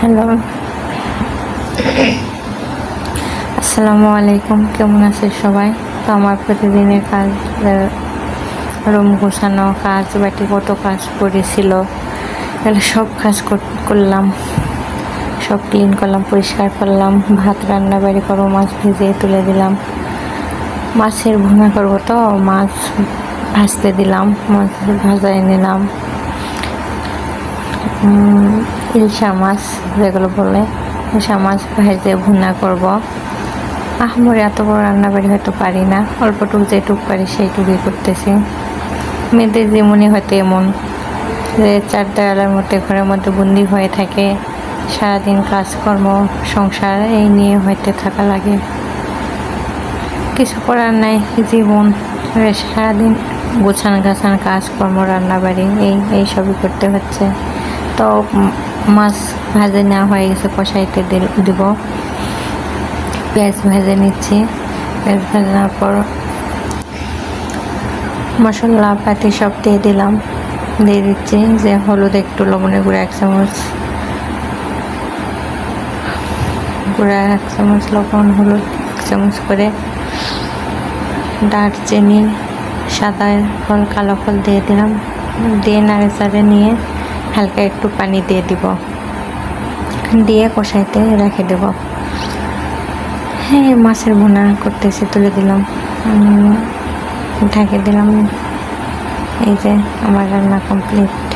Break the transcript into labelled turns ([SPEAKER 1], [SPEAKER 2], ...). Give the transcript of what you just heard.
[SPEAKER 1] Hello আসসালামু আলাইকুম কেমন আছে সবাই? তো আমার প্রতিদিনের কাজ রুম গোছানো কাজ, বাটি কত কাজ পড়েছিল। এগুলো সব কাজ কর- করলাম। সব ক্লিন করলাম, পরিষ্কার করলাম। ভাত রান্না বাড়ি করব, মাছ ভিজিয়ে তুলে দিলাম। মাছের ভুনা করব তো, মাছ ভাজতে দিলাম। মাছ ভাজায় নিলাম ইলশা মাছ যেগুলো বলে ইলশা মাছ ভেজে ভুনা করব। আহমর এত বড় রান্না বাড়ি হয়তো পারি না অল্পটুক যেটুক পারি সেইটুকুই করতেছি। মেয়েদের যেমনই হয়তো এমন, যে চার দেওয়ালের মধ্যে, ঘরের মধ্যে বন্দি হয়ে থাকে, সারাদিন কাজকর্ম, সংসার, এই নিয়ে হইতে থাকা লাগে। কিছু করার নাই, জীবন সারাদিন গোছান গাছান কাজকর্ম, রান্নাবাড়ি, এই এই সবই করতে হচ্ছে। তো মাছ ভাজে নেওয়া হয়ে গেছে, কষাইতে দিব। পেঁয়াজ ভেজে নিচ্ছি। পেঁয়াজ ভেজে নেওয়ার পর মশলা, পাতি সব দিয়ে দিলাম। দিয়ে দিচ্ছি যে হলুদ একটু, লবণের গুঁড়া এক চামচ। গুঁড়া এক চামচ, লবণ, হলুদ এক চামচ করে দারচিনি, সাদা ফল কালো ফল দিয়ে দিলাম। দিয়ে নাড়ে চাড়ে নিয়ে হালকা একটু পানি দিয়ে দিব। দিয়ে কষাইতে রেখে দেব। হ্যাঁ মাছের ভুনা করতেছি, তুলে দিলাম। ঢাকে দিলাম। এই যে, আমার রান্না কমপ্লিট